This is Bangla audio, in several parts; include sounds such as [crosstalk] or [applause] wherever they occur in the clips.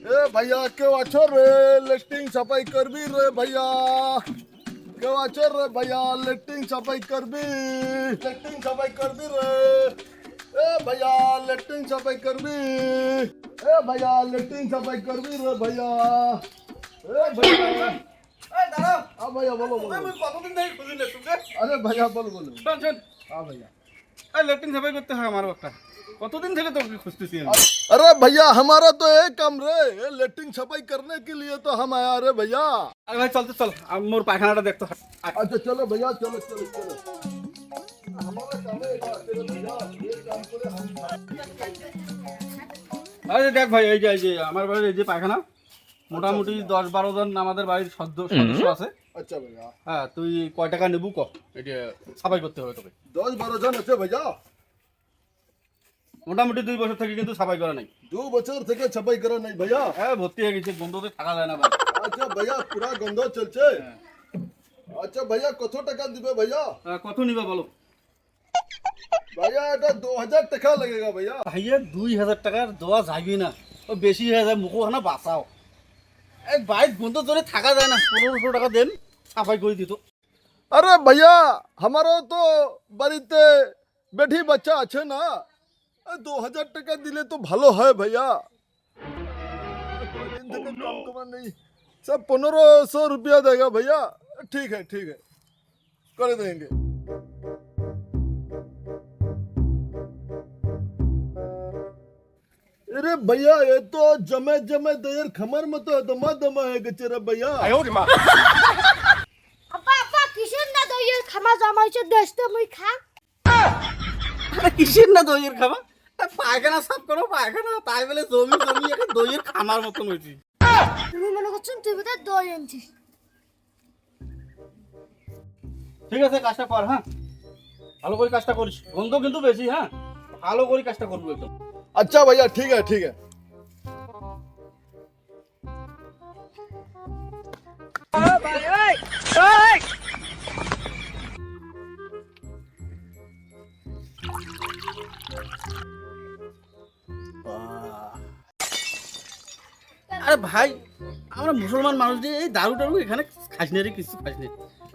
এ ভাইয়া কেউ আছো রে লেট্রিন সাফাই করবি রে ভাইয়া কেউ আছো রে ভাইয়া লেট্রিন সাফাই করবি লেট্রিন সাফাই করবি রে এ ভাইয়া লেট্রিন সাফাই করবি এ ভাইয়া লেট্রিন সাফাই করবি রে ভাইয়া এ ভাইয়া এই দাঁড়াও হ্যাঁ ভাইয়া বলো বলো আমি কতদিন থেকে খুঁজি না তোকে আরে ভাইয়া বলো বলো শোন শোন হ্যাঁ भैया এই ল্যাট্রিন সাফাই করতে হয় আমার একটা কতদিন থেকে তোকে খুঁজতেছি আমি अरे भैया हमारा तो एक काम रे लेटरिन सफाई करने के लिए तो हम आया रे भैया আরে ভাই চলতে চল আমি মোর পায়খানাটা দেখতে হয় আয়। अच्छा चलो भैया चलो चलो चलो हमारा काम है एक बार चलो भैया ये काम करे हम এই যে দেখ ভাই এই যে এই যে আমার বাড়ির এই যে পায়খানা মোটামুটি দশ বারো জন আমাদের বাড়ির সদ্য সদস্য আছে अच्छा भैया হ্যাঁ তুই কয় টাকা নেবু ক এটা সাফাই করতে হবে তোকে दस बारह जन अच्छे भैया মোটামুটি দুই বছর থেকে কিন্তু সাফাই করা নাই। দু বছর থেকে সাফাই করা নাই ভাইয়া। হ্যাঁ ভর্তি হয়ে গেছে গন্ধতে থাকা যায় না ভাই। আচ্ছা ভাইয়া পুরা গন্ধ চলছে। হ্যাঁ। আচ্ছা ভাইয়া কত টাকা দিবে ভাইয়া? কত নিবে বলো? ভাইয়া এটা দু হাজার টাকা লাগেগা ভাইয়া। ভাইয়া দুই হাজার টাকার দেওয়া যাবে না। ও বেশি হয়ে যায় মুখো না বাঁচাও। এক বাইক গন্ধ ধরে থাকা যায় না। পনেরোশো টাকা দেন সাফাই করে দিত। আরে ভাইয়া আমারও তো বাড়িতে বেটি বাচ্চা আছে না। দু হাজার টাকা দিলে তো ভালো হয় ভাইয়া कोई दिन থেকে कम कमा नहीं सब पंद्रह सौ रुपया देगा भैया ठीक है ठीक है कर देंगे अरे भैया ये तो जमे जमे देर खमर में तो दमा दमा है गचेरा भैया আব্বা আব্বা কিসের না দইয়ের খামা জমাইছে দেশতে মুই খা আরে [laughs] কিসের না দইয়ের খাবা তা পায়খানা সাফ করো পায়খানা। তাই বলে জমি জমি একটা দইয়ের খামার মতন হয়েছি। তুমি মনে করছ তুই বোধ দই আনছিস ঠিক আছে কাজটা কর হ্যাঁ? ভালো করে কাজটা করিস। গন্ধ কিন্তু বেশি হ্যাঁ? ভালো করে কাজটা করব একদম। আচ্ছা ভাইয়া ঠিক আছে ঠিক আছে। ভাই আমরা মুসলমান মানুষ দিয়ে এই দারু টারু এখানে খাস না রে কিছু খাস না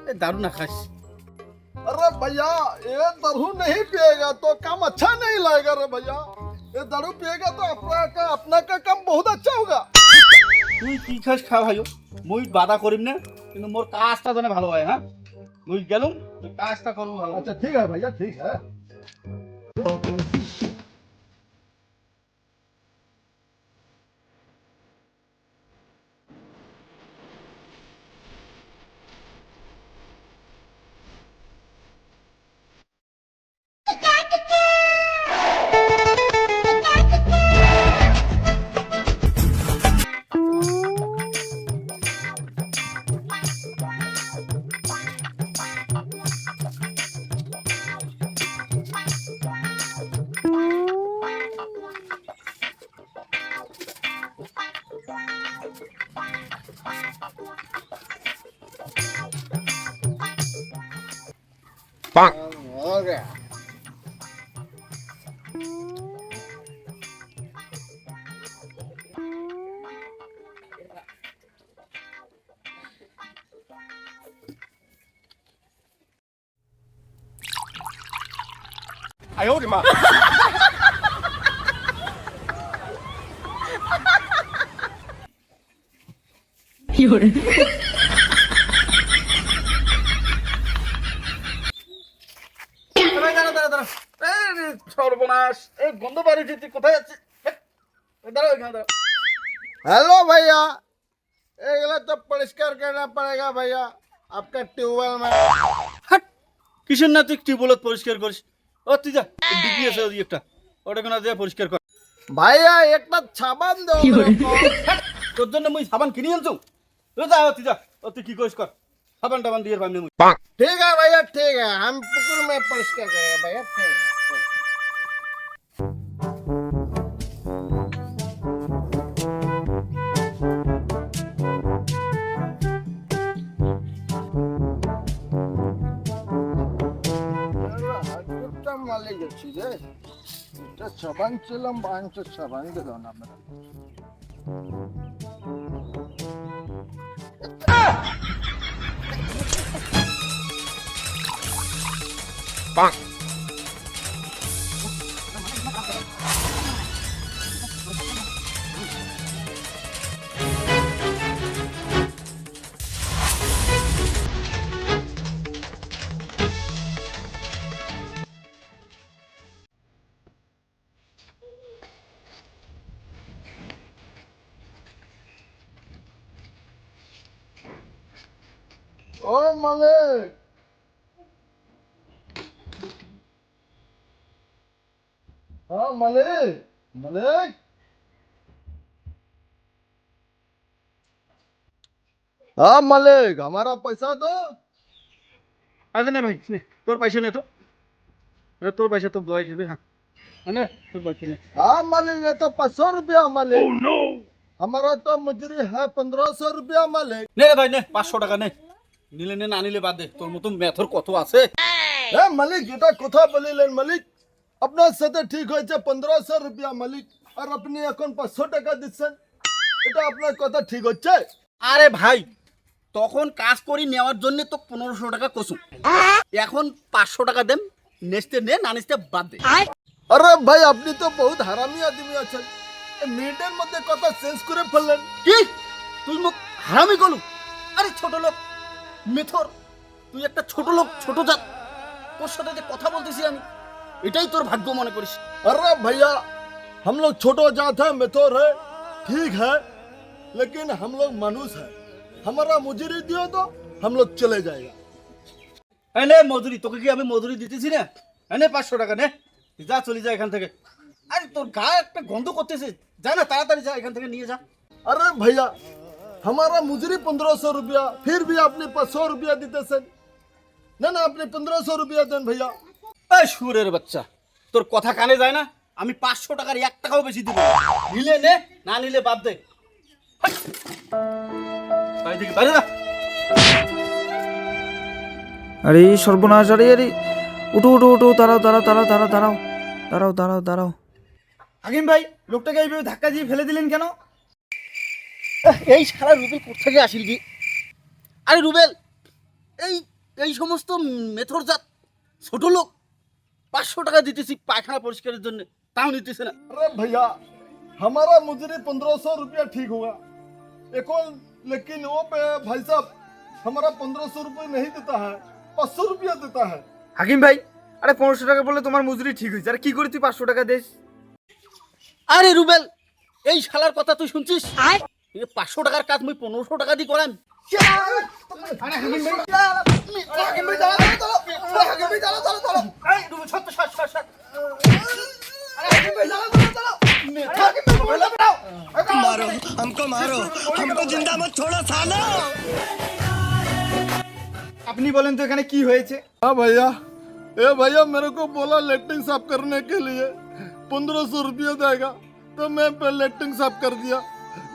এই দারু না খাস अरे भैया ये दारू नहीं पिएगा तो काम अच्छा नहीं लगेगा रे भैया ये दारू पिएगा तो अपना का अपना का काम बहुत अच्छा होगा তুই কি খাস খা ভাইও মুই বাধা করিম না কিন্তু মোর কাজটা জানে ভালো হয় হ্যাঁ মুই গেলুম তুই কাজটা করবো ভালো अच्छा 棒。哎呦我的妈！有人。এই গন্ধ বাড়ি যেতে কোথায় যাচ্ছে হ্যালো ভাইয়া। এগুলো তো পরিষ্কার করনা পড়েগা ভাইয়া। আপনার টিউবওয়েল মে। কিসের না তুই পরিষ্কার করিস? ও তুই যা আছে ওই একটা। দিয়ে পরিষ্কার কর। ভাইয়া একটা সাবান দে তোর জন্য মুই সাবান কিনি আনছু। তুই যা তুই যা। ও তুই কি করিস কর। সাবান টাবান দিয়ে পাবি মুই। ঠিক আছে ভাইয়া ঠিক আছে। আমি পুকুর মে পরিষ্কার করে ভাইয়া ঠিক মালে গেছি রে এটা সাবান ছিলাম বাংশ সাবান দিল আমরা Bonk. Oh, my leg! हाँ मलिक मलिक हाँ मालिक हमारा पैसा तो अरे नहीं भाई नहीं तोर पैसे नहीं तो। अरे तोर पैसे तो दो ही हाँ। अरे तोर पैसे नहीं हाँ मलिक ये तो पाँच सौ रुपया मालिक oh, no. हमारा तो मजरी है पंद्रह सौ रुपया मालिक नहीं भाई नहीं पाँच सौ टका नहीं। নিলে নে না নিলে বাদ দে তোর মতো মেথর কত আছে? এ মালিক এটা কথা বলিলেন মালিক। আপনার সাথে ঠিক হয়েছে পনেরোশো রুপিয়া মালিক। আর আপনি এখন পাঁচশো টাকা দিচ্ছেন। এটা আপনার কথা ঠিক হচ্ছে? আরে ভাই তখন কাজ করি নেওয়ার জন্য তো পনেরোশো টাকা কসুম। এখন পাঁচশো টাকা দেন নেচতে নে না নেচতে বাদ দে। আরে ভাই আপনি তো বহুত হারামি আদমি আছেন। মিনিটের মধ্যে কথা চেঞ্জ করে ফেললেন। কি? তুই মুখ হারামি গলু আরে ছোট লোক মেথর তুই একটা ছোট লোক ছোট জাত তোর সাথে যে কথা বলতেছি আমি এটাই তোর ভাগ্য মনে করিস अरे भैया हम लोग छोटो जात है मेथोर है ठीक है लेकिन हम लोग मानुस है हमारा मुजरी दियो तो हम लोग चले जाएगा এই নে মজুরি তোকে কি আমি মজুরি দিতেছি না এই নে পাঁচশো টাকা নে তুই যা চলে যা এখান থেকে আরে তোর গায়ে একটা গন্ধ করতেছে যা না তাড়াতাড়ি যা এখান থেকে নিয়ে যা अरे भैया हमारा मुजरी पंद्रह सौ रुपया फिर भी आपने पाँच सौ रुपया देते सर ना ना आपने पंद्रह सौ रुपया देन भैया এই সুরের বাচ্চা তোর কথা কানে যায় না আমি পাঁচশো টাকার এক টাকাও বেশি দিব না। নিলে নে না নিলে বাদ দে হাট। বাড়ি থেকে বাইরে যা আরে সর্বনাশ আরে আরে উঠো উঠো উঠো দাঁড়াও দাঁড়াও দাঁড়াও দাঁড়াও দাঁড়াও দাঁড়াও দাঁড়াও দাঁড়াও হাকিম ভাই লোকটাকে এইভাবে ধাক্কা দিয়ে ফেলে দিলেন কেন আহ, এই সারা রুবেল কোথেকে আসিল কি আরে রুবেল এই এই সমস্ত মেথর জাত ছোট লোক পাঁচশো টাকা দিতেছি পায়খানা পরিষ্কারের জন্য তাও নিতেছে না अरे भैया हमारा मुजरी पंद्रह सौ रुपया ठीक हुआ एक और लेकिन वो पे भाई साहब हमारा पंद्रह सौ रुपये नहीं देता है पाँच सौ रुपया देता है হাকিম ভাই আরে পনেরোশো টাকা বললে তোমার মজুরি ঠিক হয়েছে আর কি করে তুই পাঁচশো টাকা দিস আরে রুবেল এই শালার কথা তুই শুনছিস এ পাঁচশো টাকার কাজ মুই পনেরোশো টাকা দিয়ে করাম এই, রুবেল, সত্য, সত্য, সত্য, সত্য। मारो हमको मारो हमको जिंदा मत छोड़ो सालो আপনি बलें तो এখানে কি হয়েছে हाँ भैया ए भैया मेरे को बोला लेटरिंग साफ करने के लिए पंद्रह सौ रुपया देगा तो मैं पे लेटरिंग साफ कर दिया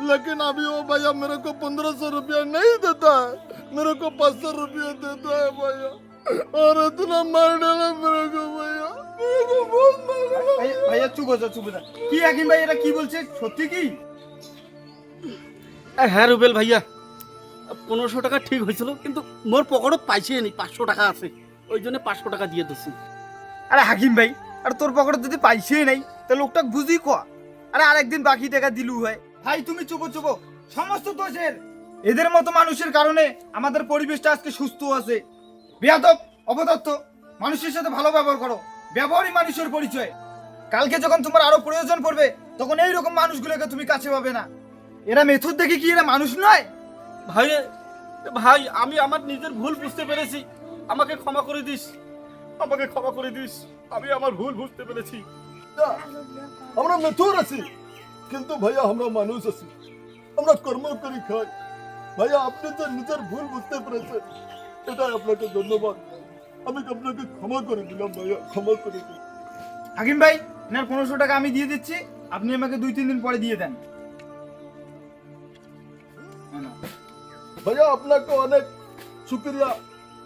लेकिन अभी वो भैया मेरे को पंद्रह सौ रुपया नहीं देता है मेरे को पाँच सौ रुपया देता है भैया और इतना मार डाला मेरे को भैया मेरे को बहुत मार डाला ভাই- ভাইয়া চুপ হয়ে যাও চুপ হয়ে যাও। কি হাকিম ভাই এটা কি বলছে সত্যি কি এ, হ্যাঁ রুবেল ভাইয়া পনেরোশো টাকা ঠিক হয়েছিল কিন্তু মোর পকেটত পাইছে নি পাঁচশো টাকা আছে ওই জন্য পাঁচশো টাকা দিয়ে দিচ্ছি আরে হাকিম ভাই আর তোর পকেটে যদি পাইছেই নাই তা লোকটা বুঝি কোয়া আরে আরেকদিন বাকি টাকা দিলু হয় ভাই তুমি চুপো চুপো। সমস্ত দোষের। এদের মতো মানুষের কারণে আমাদের পরিবেশটা আজকে সুস্থ আছে। বেয়াদব অবদত্ত মানুষের সাথে ভালো ব্যবহার করো। ব্যবহারই মানুষের পরিচয়। কালকে যখন তোমার আরও প্রয়োজন পড়বে তখন এই রকম মানুষগুলোকে তুমি কাছে পাবে না। এরা মেথুর দেখে কি এরা মানুষ নয়? ভাই ভাই আমি আমার নিজের ভুল বুঝতে পেরেছি। আমাকে ক্ষমা করে দিস। আমাকে ক্ষমা করে দিস। আমি আমার ভুল বুঝতে পেরেছি। আমরা মেথুর আছি। কিন্তু ভাইয়া আমরা মানুষ আছি। আমরা কর্ম করি খাই। ভাইয়া আপনি তো নিজের ভুল বুঝতে পেরেছেন এটাই আপনাকে ধন্যবাদ। আমি আপনাকে ক্ষমা করে দিলাম ভাইয়া ক্ষমা করে দিলাম। হাকিম ভাই এনার পনেরোশো টাকা আমি দিয়ে দিচ্ছি। আপনি আমাকে দুই তিন দিন পরে দিয়ে দেন। ভাইয়া আপনাকে অনেক শুক্রিয়া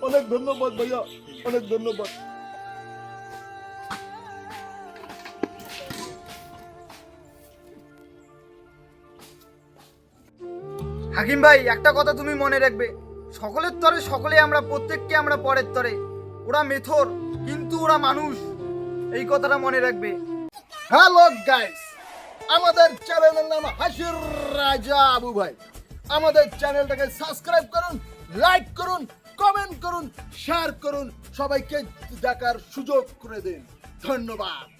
অনেক ধন্যবাদ ভাইয়া অনেক ধন্যবাদ। হাকিম ভাই, একটা কথা তুমি মনে রাখবে। সকলের তরে সকলে আমরা, প্রত্যেককে আমরা পরের তরে। ওরা মেথর, কিন্তু ওরা মানুষ। এই কথাটা মনে রাখবে। হ্যালো গাইস আমাদের চ্যানেলের নাম হাসির রাজা আবু ভাই। আমাদের চ্যানেলটাকে সাবস্ক্রাইব করুন লাইক করুন কমেন্ট করুন শেয়ার করুন। সবাইকে দেখার সুযোগ করে দিন। ধন্যবাদ।